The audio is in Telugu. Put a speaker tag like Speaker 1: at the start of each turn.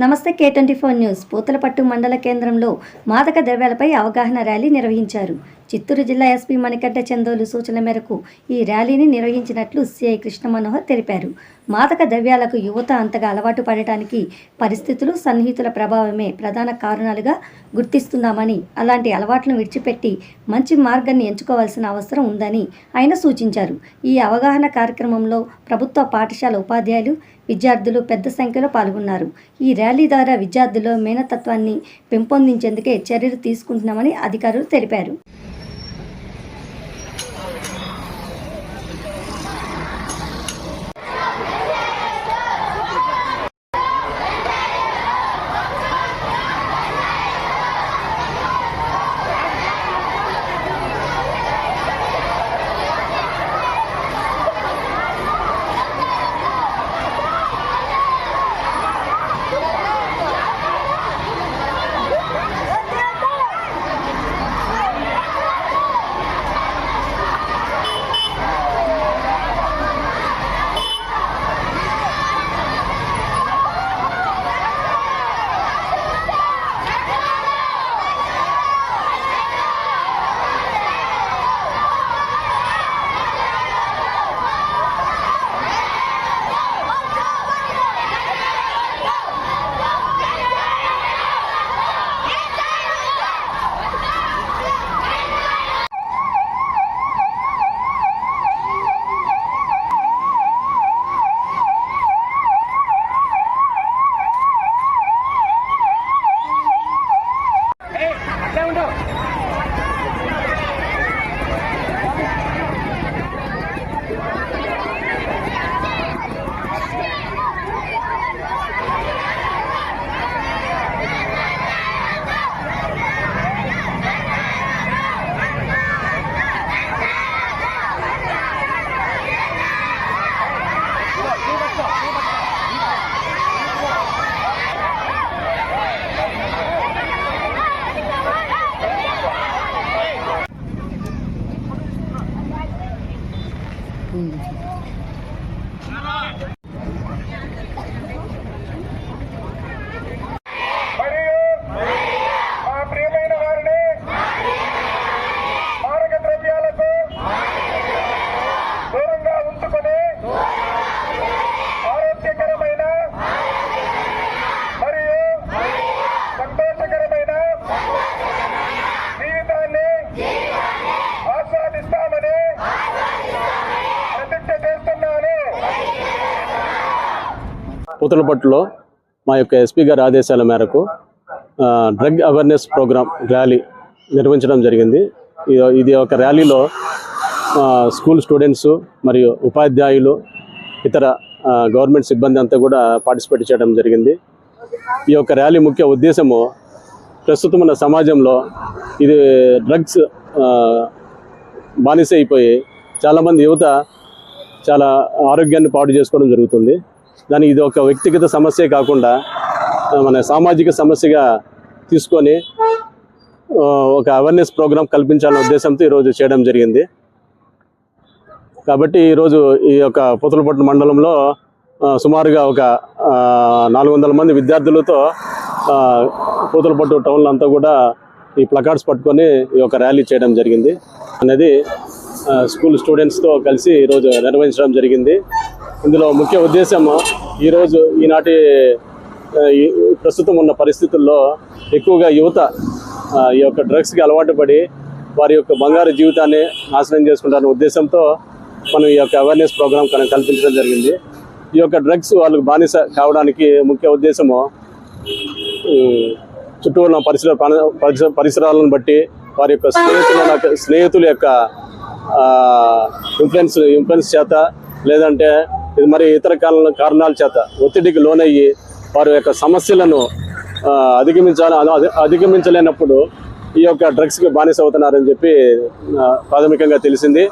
Speaker 1: నమస్తే K twenty four news. Puthalapattu మండల కేంద్రంలో మాదక ద్రవ్యాలపై అవగాహన ర్యాలీ నిర్వహించారు. చిత్తూరు జిల్లా ఎస్పీ మణికంఠ చందోలు సూచన మేరకు ఈ ర్యాలీని నిర్వహించినట్లు సిఐ కృష్ణ మనోహర్ తెలిపారు. మాదక ద్రవ్యాలకు యువత అంతగా అలవాటు పడటానికి పరిస్థితులు సన్నిహితుల ప్రభావమే ప్రధాన కారణాలుగా గుర్తిస్తున్నామని అలాంటి అలవాట్లను విడిచిపెట్టి మంచి మార్గాన్ని ఎంచుకోవాల్సిన అవసరం ఉందని ఆయన సూచించారు. ఈ అవగాహన కార్యక్రమంలో ప్రభుత్వ పాఠశాల ఉపాధ్యాయులు విద్యార్థులు పెద్ద సంఖ్యలో పాల్గొన్నారు. ఈ ర్యాలీ ద్వారా విద్యార్థుల్లో మేనతత్వాన్ని పెంపొందించేందుకే చర్యలు తీసుకుంటున్నామని అధికారులు తెలిపారు.
Speaker 2: మరియు
Speaker 3: పూతలపట్టులో మా యొక్క ఎస్పీ గారి ఆదేశాల మేరకు డ్రగ్ అవేర్నెస్ ప్రోగ్రాం ర్యాలీ నిర్వహించడం జరిగింది. ఇది- ఒక ర్యాలీలో స్కూల్ స్టూడెంట్స్ మరియు ఉపాధ్యాయులు ఇతర గవర్నమెంట్ సిబ్బంది అంతా కూడా పార్టిసిపేట్ చేయడం జరిగింది. ఈ యొక్క ర్యాలీ ముఖ్య ఉద్దేశము ప్రస్తుతం ఉన్న సమాజంలో ఇది డ్రగ్స్ బానిస అయిపోయి చాలామంది యువత చాలా ఆరోగ్యాన్ని పాడు చేసుకోవడం జరుగుతుంది. దానికి ఇది ఒక వ్యక్తిగత సమస్య కాకుండా మన సామాజిక సమస్యగా తీసుకొని ఒక అవేర్నెస్ ప్రోగ్రాం కల్పించాలనే ఉద్దేశంతో ఈరోజు చేయడం జరిగింది. కాబట్టి ఈరోజు ఈ యొక్క పూతలపట్టు మండలంలో సుమారుగా ఒక నాలుగు వందల మంది విద్యార్థులతో పూతలపట్టు టౌన్లో అంతా కూడా ఈ ప్లకార్డ్స్ పట్టుకొని ఈ యొక్క ర్యాలీ చేయడం జరిగింది. అనేది స్కూల్ స్టూడెంట్స్తో కలిసి ఈరోజు నిర్వహించడం జరిగింది. ఇందులో ముఖ్య ఉద్దేశం ఈరోజు ఈనాటి ప్రస్తుతం ఉన్న పరిస్థితుల్లో ఎక్కువగా యువత ఈ యొక్క డ్రగ్స్కి అలవాటు పడి వారి యొక్క బంగారు జీవితాన్ని నాశనం చేసుకుంటారనే ఉద్దేశంతో మనం ఈ యొక్క అవేర్నెస్ ప్రోగ్రామ్ కనుక కల్పించడం జరిగింది. ఈ యొక్క డ్రగ్స్ వాళ్ళకు బానిస కావడానికి ముఖ్య ఉద్దేశము చుట్టూ ఉన్న పరిసర పరిసర పరిసరాలను బట్టి వారి యొక్క స్నేహితుల స్నేహితుల యొక్క ఇన్ఫ్లుయెన్స్ ఇన్ఫ్లుయెన్స్ చేత లేదంటే ఇది మరి ఇతర కారణ కారణాల చేత ఒత్తిడికి లోనయ్యి వారి యొక్క సమస్యలను ఆ, అధిగమించాలి అధిగమించలేనప్పుడు ఈ యొక్క డ్రగ్స్కి బానిస అవుతున్నారని చెప్పి ప్రాథమికంగా తెలిసింది.